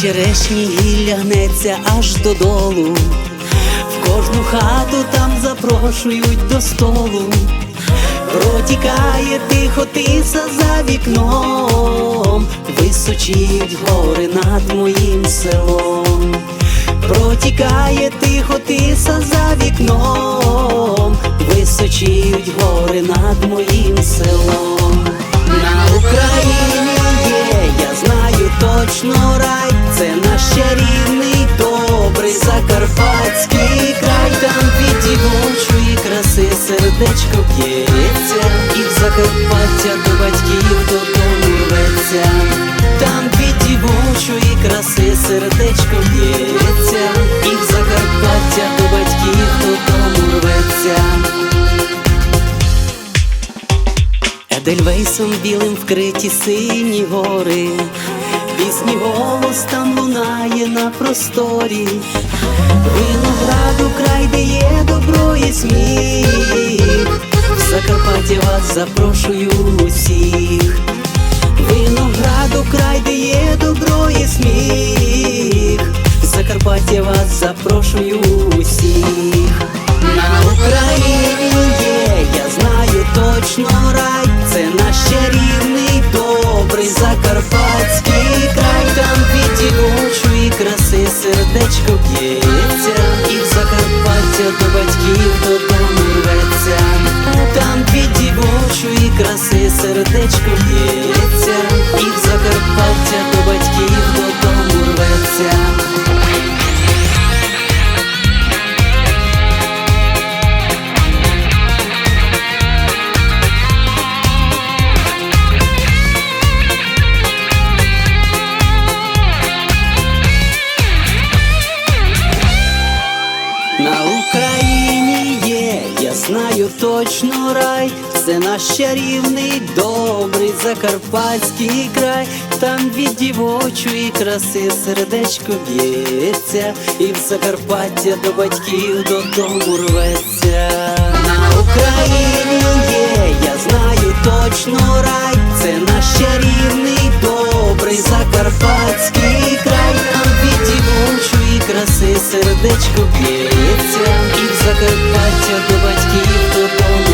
черешні гілля гнеться аж додолу. В кожну хату там запрошують до столу. Протікає тихо тиса за вікном, височіють гори над моїм селом. Протікає тихо тиса за вікном, височіють гори над моїм селом. На Україні сердечко б'ється, і в Закарпаття до батьків додому рветься, там від дівочої краси сердечко б'ється, і в Закарпаття до батьків додому рветься. Едельвейсом білим вкриті сині гори, пісні голос там лунає на просторі, винограду край, де є добро і сміх, Закарпаття вас запрошую усіх, винограду край, де є добро і сміх, Закарпаття вас запрошую усіх. На Україні є, я знаю точно рай, це наш чарівний, добрий закарпатський край, там від краси сердечко б'ється, і в Закарпаття до батьків додому рветься, там точно рай, це наш чарівний, добрий закарпатський край, там від дівочої краси сердечко б'ється, і в Закарпаття до батьків додому рветься. На Україні є, я знаю точно рай, це наш чарівний, добрий закарпатський краси сердечко б'ється, і в Закарпаття до батьків додому